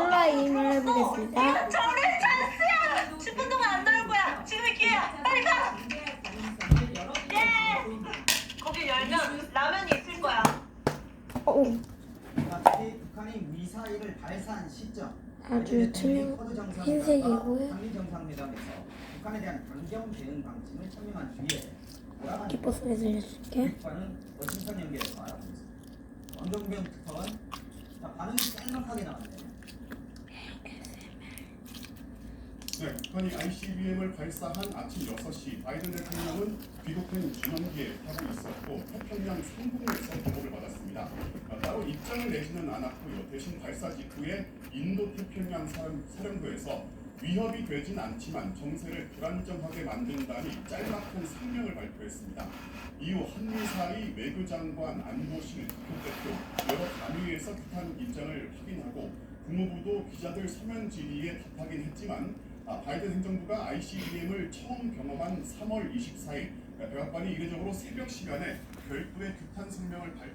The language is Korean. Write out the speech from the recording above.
슬라임을 해보겠습니다. 저는 찬스야! 10분 동안 안 나올 거야! 지금이 기회야! 빨리 가! 예! 거기 열면 라면이 있을 거야. 오, 특히 북한이 미사일을 발사한 시점 아주 투명 흰색이고요. 정상회담에서 북한에 대한 강경 대응 방침을 설명한 뒤에 돌아간 기뻐 소리 들려줄게. 북한은 워싱턴 연결해서 알아보겠습니다. 원동경 특파원 자 반응이 짤막하게 나왔네요. 네, 북한이 ICBM을 발사한 아침 6시 바이든 대통령은 귀국한 전용기에 타고 있었고 태평양 상공에서 보고를 받았습니다. 아, 따로 입장을 내지는 않았고요. 대신 발사 직후에 인도 태평양 사령, 사령부에서 위협이 되진 않지만 정세를 불안정하게 만든다니 짤막한 성명을 발표했습니다. 이후 한미사이 외교장관 안보실 국대표 여러 단위에서 북한 입장을 확인하고 국무부도 기자들 서면 질의에 답하긴 했지만 아, 바이든 행정부가 ICBM을 처음 경험한 3월 24일 백악관이 이례적으로 새벽 시간에 별도의 규탄 성명을 발표.